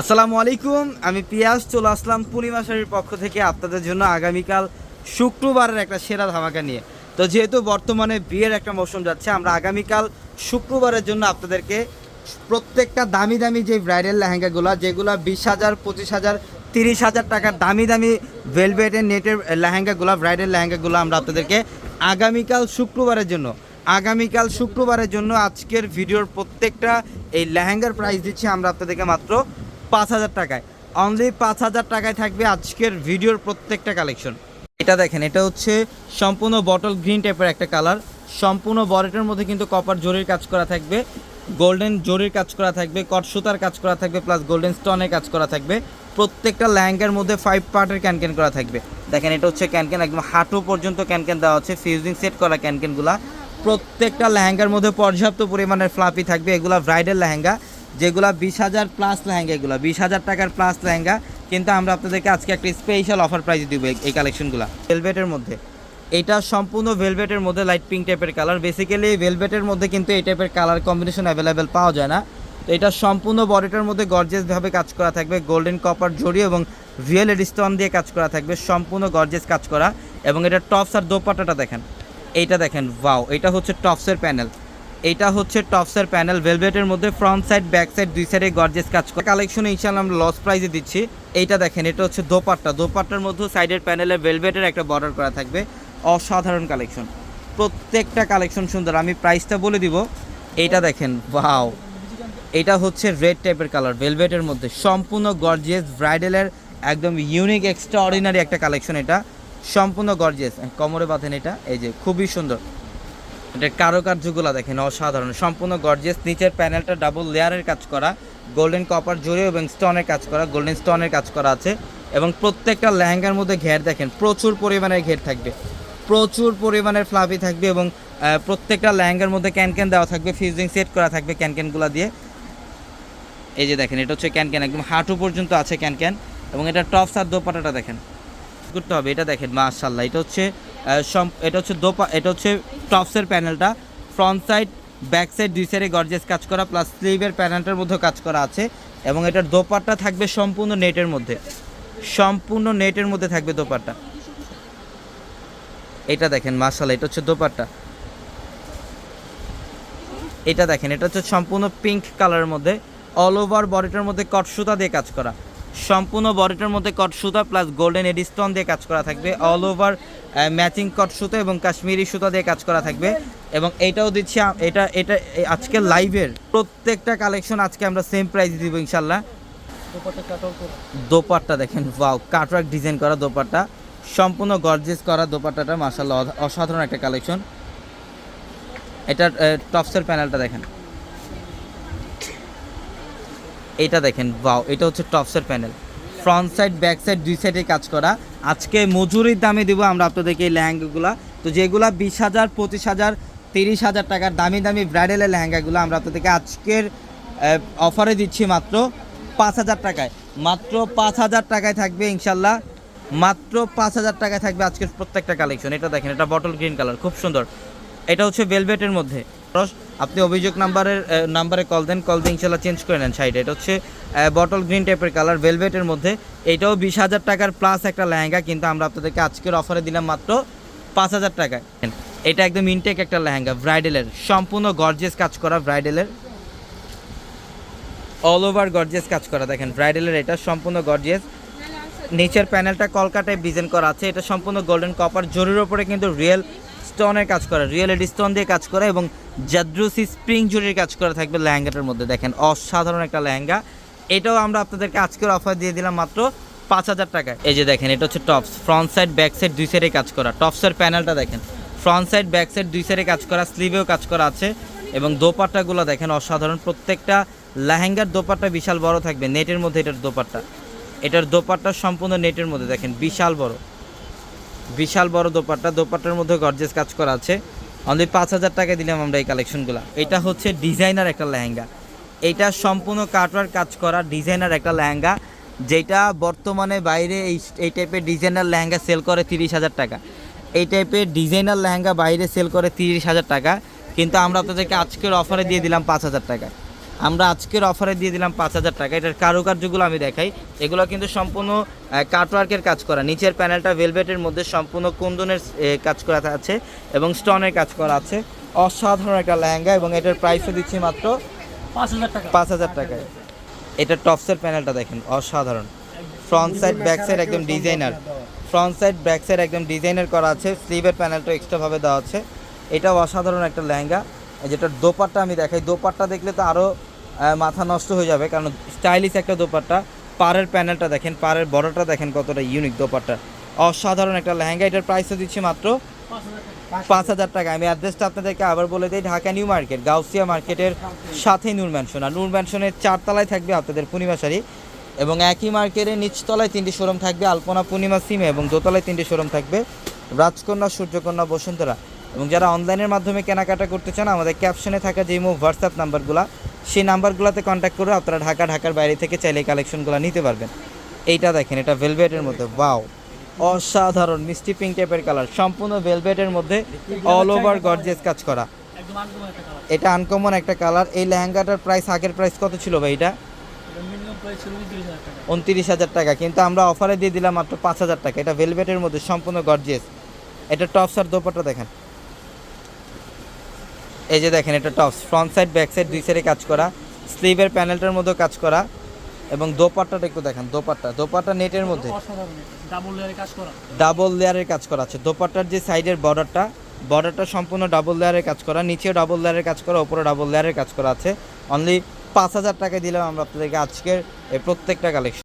আসসালামু আলাইকুম, আমি পিয়াস চলে আসলাম পূর্ণিমা শাড়ির পক্ষ থেকে আপনাদের জন্য আগামীকাল শুক্রবারের একটা সেরা ধামাকা নিয়ে। তো যেহেতু বর্তমানে বিয়ের একটা মৌসুম যাচ্ছে, আমরা আগামীকাল শুক্রবারের জন্য আপনাদেরকে প্রত্যেকটা দামি দামি যে ব্রাইডাল লেহেঙ্গাগুলো, যেগুলো বিশ হাজার, পঁচিশ হাজার, তিরিশ হাজার টাকার দামি দামি ভেলভেটের নেটের লেহেঙ্গাগুলো, ব্রাইডাল লেহেঙ্গাগুলো আমরা আপনাদেরকে আগামীকাল শুক্রবারের জন্য, আগামীকাল শুক্রবারের জন্য আজকের ভিডিওর প্রত্যেকটা এই লেহেঙ্গার প্রাইস দিচ্ছি আমরা আপনাদেরকে মাত্র পাঁচ হাজার টাকায়। অনলি পাঁচ হাজার টাকায় থাকবে আজকের ভিডিওর প্রত্যেকটা কালেকশন এটা দেখেন, এটা হচ্ছে সম্পূর্ণ বটল গ্রিন টাইপের একটা কালার সম্পূর্ণ বরেটের মধ্যে কিন্তু কপার জরির কাজ করা থাকবে গোল্ডেন জরির কাজ করা থাকবে কট সুতার কাজ করা থাকবে প্লাস গোল্ডেন স্টোনের কাজ করা থাকবে। প্রত্যেকটা ল্যাঙ্গার মধ্যে ফাইভ পার্টের ক্যানক্যান করা থাকবে। দেখেন, এটা হচ্ছে ক্যানক্যান একদম হাঁটু পর্যন্ত ক্যানক্যান দেওয়া হচ্ছে ফিউজিং সেট করা ক্যানক্যানগুলা প্রত্যেকটা লেহেঙ্গার মধ্যে পর্যাপ্ত পরিমাণের ফ্লাফি থাকবে, এগুলা ব্রাইডাল লেহেঙ্গা। যেগুলা বিশ হাজার প্লাস লেহেঙ্গা এগুলো, বিশ হাজার টাকার প্লাস লেহেঙ্গা, কিন্তু আমরা আপনাদেরকে আজকে একটা স্পেশাল অফার প্রাইস দিব এই- কালেকশনগুলো ভেলভেটের মধ্যে। এটা সম্পূর্ণ ভেলভেটের মধ্যে লাইট পিঙ্ক টাইপের কালার বেসিক্যালি ভেলভেটের মধ্যে কিন্তু এই টাইপের কালার কম্বিনেশন অ্যাভেলেবেল পাওয়া যায় না। তো এটা সম্পূর্ণ বডিটার মধ্যে গর্জেসভাবে কাজ করা থাকবে। গোল্ডেন কপার জড়ি এবং রিয়েল স্টোন দিয়ে কাজ করা থাকবে। সম্পূর্ণ গর্জেস কাজ করা। এবং এটা টপস আর দোপাটাটা দেখেন। এইটা দেখেন ওয়াও এটা হচ্ছে টপসের প্যানেল এইটা হচ্ছে টপসের প্যানেল, ভেলভেটের মধ্যে ফ্রন্ট সাইড ব্যাক সাইড দুই সাইডে গর্জেস কাজ করা। কালেকশনে ইনশাআল্লাহ আমরা লস প্রাইজে দিচ্ছি। এইটা দেখেন, এটা হচ্ছে দোপাট্টা। দোপাট্টার মধ্যে সাইডের প্যানেলে ভেলভেটের একটা বর্ডার করা থাকবে। অসাধারণ কালেকশন প্রত্যেকটা কালেকশন সুন্দর। আমি প্রাইসটা বলে দিব। এইটা দেখেন ওয়াও এটা হচ্ছে রেড টাইপের কালার ভেলভেটের মধ্যে। সম্পূর্ণ গর্জিয়াস ব্রাইডালের একদম ইউনিক এক্সট্রা অর্ডিনারি একটা কালেকশন এটা। সম্পূর্ণ গর্জিয়াস কমরে বাঁধেন এটা। এই যে, খুবই সুন্দর। এটা কারুকার্যগুলো দেখেন, অসাধারণ। সম্পূর্ণ গর্জিয়াস নিচের প্যানেলটা ডাবল লেয়ারের কাজ করা গোল্ডেন কপার জড়িয়ে এবং স্টোনের কাজ করা গোল্ডেন স্টোনের কাজ করা আছে এবং প্রত্যেকটা লেহেঙ্গার মধ্যে ঘের দেখেন, প্রচুর পরিমাণের ঘের থাকবে, প্রচুর পরিমাণের ফ্লাফি থাকবে এবং প্রত্যেকটা লেহেঙ্গার মধ্যে ক্যানক্যান দেওয়া থাকবে ফিউজিং সেট করা থাকবে ক্যানক্যানগুলো দিয়ে। এই যে দেখেন, এটা হচ্ছে ক্যানক্যান, একদম হাঁটু পর্যন্ত আছে ক্যানক্যান এবং এটা টপস আর দোপাটাটা দেখেন। করতে হবে, এটা দেখেন মাশাল্লাহ এটা হচ্ছে এটা হচ্ছে দোপা এটা হচ্ছে টপসের প্যানেলটা। ফ্রন্ট সাইড, ব্যাক সাইড দুই সাইডে গর্জেস কাজ করা, প্লাস স্লিভের প্যানেলটার মধ্যেও কাজ করা আছে এবং এটার দোপাট্টা থাকবে সম্পূর্ণ নেটের মধ্যে। সম্পূর্ণ নেটের মধ্যে থাকবে দোপাট্টা। এটা দেখেন মাশাল্লাহ এটা হচ্ছে দোপাট্টা। এটা দেখেন, এটা হচ্ছে সম্পূর্ণ পিঙ্ক কালারের মধ্যে, অল ওভার বডিটার মধ্যে কট সুতা দিয়ে কাজ করা। সম্পূর্ণ বডিটার মধ্যে কট সুতা প্লাস গোল্ডেন এডিস্টন দিয়ে কাজ করা থাকবে। অল ওভার ম্যাচিং কট সুতা এবং কাশ্মীরি সুতা দিয়ে কাজ করা থাকবে। এবং এটাও দিচ্ছি এটা এটা আজকে লাইভের প্রত্যেকটা কালেকশন আজকে আমরা সেম প্রাইস দিব ইনশাল্লাহ দোপাট্টা দেখেন ওয়াও কাটওয়ার্ক ডিজাইন করা দোপাট্টা। সম্পূর্ণ গর্জেস করা দোপাট্টাটা মাসাল্লাহ অসাধারণ একটা কালেকশন এটার টপসের প্যানেলটা দেখেন। এটা দেখেন বাও এটা হচ্ছে টপসের panel. Front side back side দুই সাইডে কাজ করা। আজকে মজুরির দামে দিব আমরা আপনাদেরকে এই লেহেঙ্গাগুলো। তো যেগুলো বিশ হাজার, পঁচিশ হাজার, তিরিশ হাজার টাকার দামি দামি ব্রাইডালের লেহেঙ্গাগুলো আমরা আপনাদেরকে আজকের অফারে দিচ্ছি মাত্র পাঁচ হাজার টাকায়। মাত্র পাঁচ হাজার টাকায় থাকবে ইনশাল্লাহ। মাত্র পাঁচ হাজার টাকায় থাকবে আজকের প্রত্যেকটা কালেকশন এটা দেখেন, এটা বটল গ্রিন কালার খুব সুন্দর। এটা হচ্ছে ভেলভেটের মধ্যে। আপনি অভিযোগ নাম্বারের নাম্বারে কল দেন কল দিয়ে ইনশাল্লাহ চেঞ্জ করে নেন সাইডে এটা হচ্ছে বটল গ্রিন টাইপের কালার ভেলভেটের মধ্যে। এটাও বিশ হাজার টাকার প্লাস একটা লেহেঙ্গা, কিন্তু আমরা আপনাদেরকে আজকের অফারে দিলাম মাত্র পাঁচ হাজার টাকায়। এটা একদম ইনটেক একটা লেহেঙ্গা ব্রাইডেলের সম্পূর্ণ গর্জেস কাজ করা ব্রাইডেলের অল ওভার গর্জেস কাজ করা, দেখেন ব্রাইডালের এটা সম্পূর্ণ গর্জেস নিচের প্যানেলটা কলকাতায় ডিজাইন করা আছে, এটা সম্পূর্ণ গোল্ডেন কপার জরির ওপরে কিন্তু রিয়েল স্টোনের কাজ করা রিয়েল স্টোন দিয়ে কাজ করা এবং জাদ্রুসি স্প্রিং জরির কাজ করা থাকবে লেহেঙ্গাটার মধ্যে। দেখেন, অসাধারণ একটা লেহেঙ্গা। এটাও আমরা আপনাদেরকে আজকের অফার দিয়ে দিলাম মাত্র পাঁচ হাজার টাকায়। এই যে দেখেন, এটা হচ্ছে tops front side back side দুই সাইডে কাজ করা। টপসের প্যানেলটা দেখেন ফ্রন্ট সাইড ব্যাক সাইড দুই সাইডে কাজ করা স্লিভেও কাজ করা আছে এবং দোপাট্টাগুলো দেখেন, অসাধারণ। প্রত্যেকটা লেহেঙ্গার দোপাট্টা বিশাল বড় থাকবে নেটের মধ্যে এটার দোপাট্টা। এটার দোপাট্টা সম্পূর্ণ নেটের মধ্যে, দেখেন, বিশাল বড়। বিশাল বড় দোপাট্টা। দোপাট্টার মধ্যে গর্জেস কাজ করা আছে। অনলি পাঁচ হাজার টাকা দিলাম আমরা এই কালেকশনগুলো এটা হচ্ছে ডিজাইনার একটা লেহেঙ্গা। এটা সম্পূর্ণ কাটওয়ার কাজ করা ডিজাইনার একটা লেহেঙ্গা, যেটা বর্তমানে বাইরে এই এই টাইপের ডিজাইনার লেহেঙ্গা সেল করে তিরিশ হাজার টাকা। এই টাইপের ডিজাইনার লেহেঙ্গা বাইরে সেল করে তিরিশ হাজার টাকা, কিন্তু আমরা আপনাদেরকে আজকের অফারে দিয়ে দিলাম পাঁচ হাজার টাকা। আমরা আজকের অফারে দিয়ে দিলাম পাঁচ হাজার টাকা। এটার কারুকার্যগুলো আমি দেখাই। এগুলো কিন্তু সম্পূর্ণ কাটওয়ার্কের কাজ করা। নিচের প্যানেলটা ভেলভেটের মধ্যে সম্পূর্ণ কুন্দনের কাজ করা আছে এবং স্টনের কাজ করা আছে। অসাধারণ একটা লেহেঙ্গা এবং এটার প্রাইসও দিচ্ছি মাত্র পাঁচ হাজার টাকা। পাঁচ হাজার টাকায়। এটা টপসের প্যানেলটা দেখেন অসাধারণ। ফ্রন্ট সাইড ব্যাক সাইড একদম designer front side back side একদম ডিজাইনার করা আছে। স্লিভের প্যানেলটা এক্সট্রাভাবে দেওয়া আছে। এটাও অসাধারণ একটা লেহেঙ্গা। যেটা দোপাট্টা আমি দেখাই। দোপাট্টা দেখলে তো আরও মাথা নষ্ট হয়ে যাবে। কারণ স্টাইলিশ একটা দোপাট্টা, পাড়ের প্যানেলটা দেখেন, পাড়ের বড়টা দেখেন কতটা ইউনিক দোপাট্টা। অসাধারণ একটা লেহেঙ্গা, এটার প্রাইসও দিচ্ছি মাত্র পাঁচ হাজার টাকা। আমি অ্যাড্রেসটা আপনাদেরকে আবার বলে দিই, ঢাকা নিউ মার্কেট, গাউসিয়া মার্কেটের সাথে নূর ম্যানশন আর নূর ম্যানশনের চারতলায় থাকবে আপনাদের পূর্ণিমা শাড়ি এবং একই মার্কেটের নিচতলায় তিনটি শোরুম থাকবে, আলপনা পূর্ণিমা সিমে এবং দোতলায় তিনটি শোরুম থাকবে রাজকন্যা, সূর্যকন্যা, বসুন্ধরা। এবং যারা অনলাইনের মাধ্যমে কেনাকাটা করতে চান, আমাদের ক্যাপশনে থাকা যে মুভ হোয়াটসঅ্যাপ নাম্বারগুলো সেই নাম্বারগুলোতে কন্ট্যাক্ট করে আপনারা ঢাকা, ঢাকার বাইরে থেকে চাইলে এই কালেকশনগুলো নিতে পারবেন। এইটা দেখেন, এটা ভেলভেটের মধ্যে বাও অসাধারণ মিষ্টি পিঙ্ক টাইপের কালার সম্পূর্ণ ভেলভেটের মধ্যে অল ওভার গর্জিয়াস কাজ করা। এটা আনকমন একটা কালার এই লেহেঙ্গাটার প্রাইস আগের প্রাইস কত ছিল ভাই এটা? উনত্রিশ হাজার টাকা, কিন্তু আমরা অফারে দিয়ে দিলাম মাত্র পাঁচ হাজার টাকা। এটা ভেলভেটের মধ্যে সম্পূর্ণ গর্জিয়াস এটা টপস আর দোপাটা দেখেন। এই যে দেখেন এটা tops front side back side দুই সাইডে কাজ করা। স্লিভের প্যানেলটার মধ্যেও কাজ করা এবং দোপাট্টাটা একটু দেখেন দোপাট্টা দোপাট্টা নেটের মধ্যে। ডাবল লেয়ারে কাজ করা। ডাবল লেয়ারের কাজ করা আছে। দোপাট্টার যে সাইডের বর্ডারটা বর্ডারটা সম্পূর্ণ ডাবল লেয়ারের কাজ করা নিচেও ডাবল লেয়ারের কাজ করা উপরে ডাবল লেয়ারের কাজ করা আছে। অনলি পাঁচ হাজার টাকা দিলাম আমরা আপনাদেরকে আজকের এই প্রত্যেকটা কালেকশন